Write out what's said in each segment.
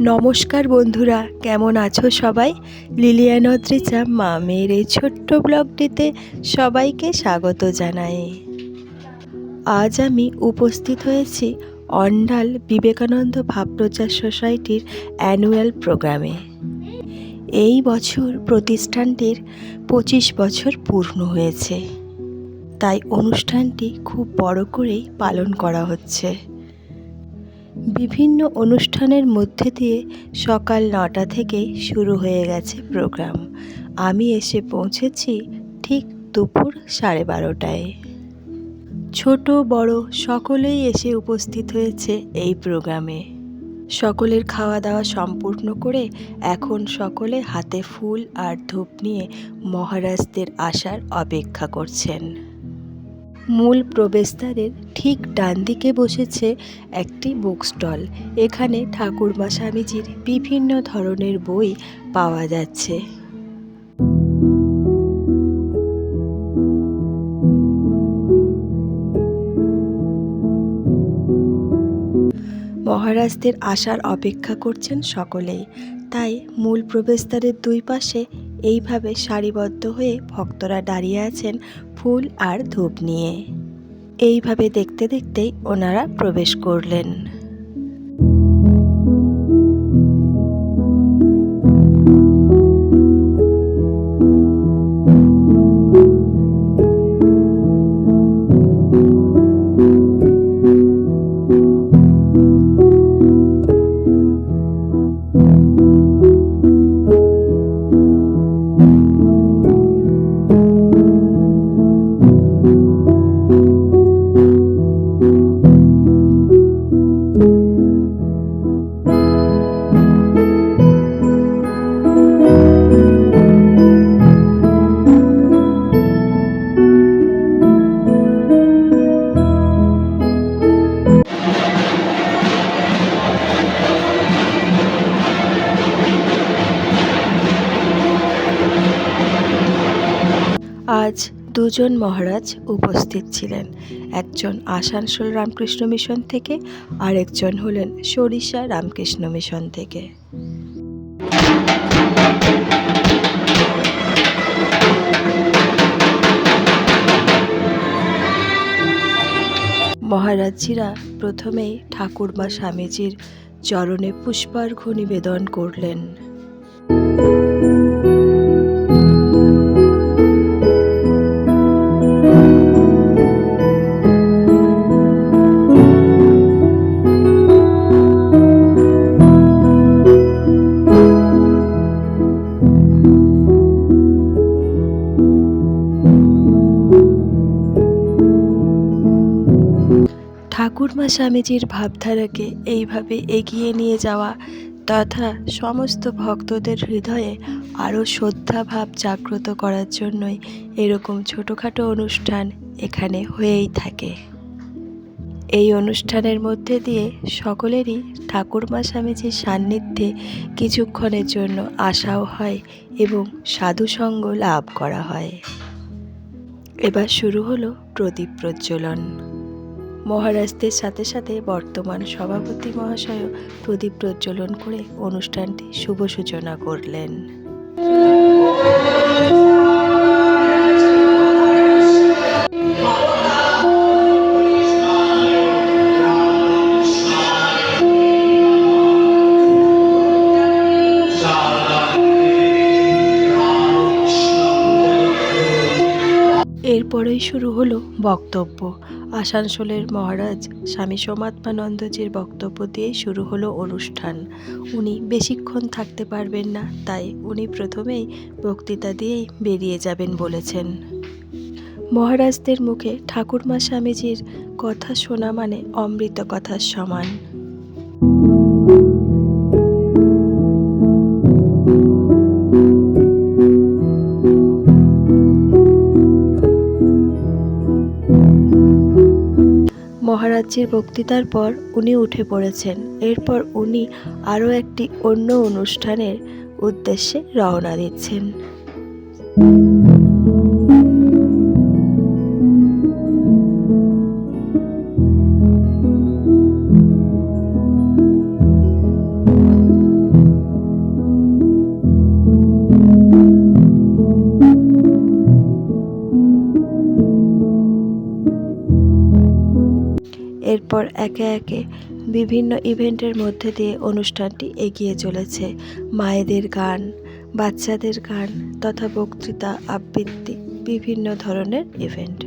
নমস্কার বন্ধুরা, কেমন আছো সবাই? লিলিয়ান অদ্রিজা মা মেয়ের এই ছোট্ট ব্লগটিতে সবাইকে স্বাগত জানাই। আজ আমি উপস্থিত হয়েছি অন্ডাল বিবেকানন্দ ভাবপ্রচার সোসাইটির অ্যানুয়াল প্রোগ্রামে। এই বছর প্রতিষ্ঠানটির পঁচিশ বছর পূর্ণ হয়েছে। তাই অনুষ্ঠানটি খুব বড় করেই পালন করা হচ্ছে। বিভিন্ন অনুষ্ঠানের মধ্যে দিয়ে সকাল নটা থেকেই শুরু হয়ে গেছে প্রোগ্রাম। আমি এসে পৌঁছেছি ঠিক দুপুর সাড়ে বারোটায়। ছোট, বড় সকলেই এসে উপস্থিত হয়েছে এই প্রোগ্রামে। সকলের খাওয়া দাওয়া সম্পূর্ণ করে এখন সকলে হাতে ফুল আর ধূপ নিয়ে মহারাজদের আসার অপেক্ষা করছেন। মূল প্রবেশদ্বারের ঠিক ডান দিকে বসেছে একটি বুক স্টল এখানে ঠাকুরমা স্বামীজির বিভিন্ন ধরনের বই পাওয়া যাচ্ছে। মহারাজদের আসার অপেক্ষা করছেন সকলেই। তাই মূল প্রবেশদ্বারের দুই পাশে এইভাবে সারিবদ্ধ হয়ে ভক্তরা দাঁড়িয়ে আছেন ফুল আর ধূপ নিয়ে। এইভাবে দেখতে দেখতেই ওনারা প্রবেশ করলেন। আজ দুজন মহারাজ উপস্থিত ছিলেন। একজন আসানসোল রামকৃষ্ণ মিশন থেকে আর একজন হলেন সরিষা রামকৃষ্ণ মিশন থেকে। মহারাজজিরা প্রথমেই ঠাকুরমা স্বামীজির চরণে পুষ্পার্ঘ্য নিবেদন করলেন। ঠাকুরমা স্বামীজির ভাবধারাকে এইভাবে এগিয়ে নিয়ে যাওয়া তথা সমস্ত ভক্তদের হৃদয়ে আরও শ্রদ্ধাভাব জাগ্রত করার জন্যই এরকম ছোটোখাটো অনুষ্ঠান এখানে হয়েই থাকে। এই অনুষ্ঠানের মধ্যে দিয়ে সকলেরই ঠাকুরমা স্বামীজির সান্নিধ্যে কিছুক্ষণের জন্য আসাও হয় এবং সাধুসঙ্গ লাভ করা হয়। এবার শুরু হলো প্রদীপ প্রজ্বলন। মহারাজদের সাথে সাথে বর্তমান সভাপতি মহাশয় প্রদীপ প্রজ্বলন করে অনুষ্ঠানটি শুভ সূচনা করলেন। এরপরেই শুরু হলো বক্তব্য। আসানসোলের মহারাজ স্বামী সোমাত্মানন্দজির বক্তব্য দিয়েই শুরু হলো অনুষ্ঠান। উনি বেশিক্ষণ থাকতে পারবেন না, তাই উনি প্রথমেই বক্তৃতা দিয়েই বেরিয়ে যাবেন বলেছেন। মহারাজদের মুখে ঠাকুরমা স্বামীজির কথা শোনা মানে অমৃত কথার সমান। মহারাজজির বক্তৃতার পর উনি উঠে পড়েছেন। এরপর উনি আরও একটি অন্য অনুষ্ঠানের উদ্দেশ্যে রওনা দিচ্ছেন। একে একে বিভিন্ন ইভেন্টের মধ্যে দিয়ে অনুষ্ঠানটি এগিয়ে চলেছে। মায়েদের গান, বাচ্চাদের গান তথা বক্তৃতা, আবৃত্তি, বিভিন্ন ধরনের ইভেন্ট।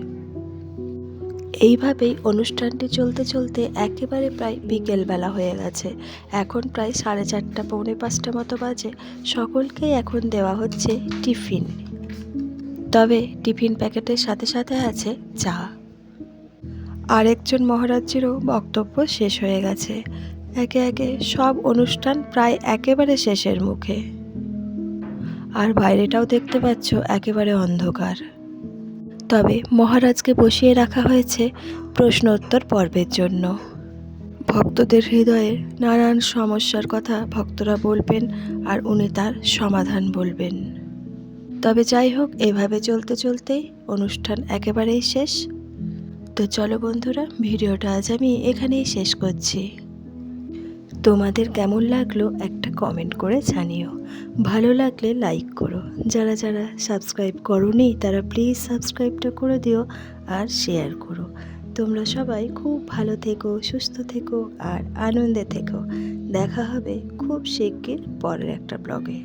এইভাবেই অনুষ্ঠানটি চলতে চলতে একেবারে প্রায় বিকেলবেলা হয়ে গেছে। এখন প্রায় সাড়ে চারটা, পৌনে পাঁচটা মতো বাজে। সকলকেই এখন দেওয়া হচ্ছে টিফিন। তবে টিফিন প্যাকেটের সাথে সাথে আছে চা। আরেকজন মহারাজ্যেরও বক্তব্য শেষ হয়ে গেছে। একে একে সব অনুষ্ঠান প্রায় একেবারে শেষের মুখে। আর বাইরেটাও দেখতে পাচ্ছ একেবারে অন্ধকার। তবে মহারাজকে বসিয়ে রাখা হয়েছে প্রশ্নোত্তর পর্বের জন্য। ভক্তদের হৃদয়ে নানান সমস্যার কথা ভক্তরা বলবেন আর উনি তার সমাধান বলবেন। তবে যাই হোক, এভাবে চলতে চলতেই অনুষ্ঠান একেবারেই শেষ। তো চলো বন্ধুরা, ভিডিওটা আজ আমি এখানেই শেষ করছি। তোমাদের কেমন লাগল একটা কমেন্ট করে জানিও। ভালো লাগলে লাইক করো। যারা যারা সাবস্ক্রাইব করোনি, তারা প্লিজ সাবস্ক্রাইবটা করে দিও আর শেয়ার করো। তোমরা সবাই খুব ভালো থেকো, সুস্থ থেকো আর আনন্দে থেকো। দেখা হবে খুব শিগগির পরের একটা ব্লগে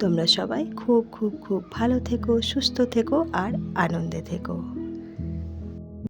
তোমরা সবাই খুব খুব খুব ভালো থেকো, সুস্থ থেকো আর আনন্দে থেকো।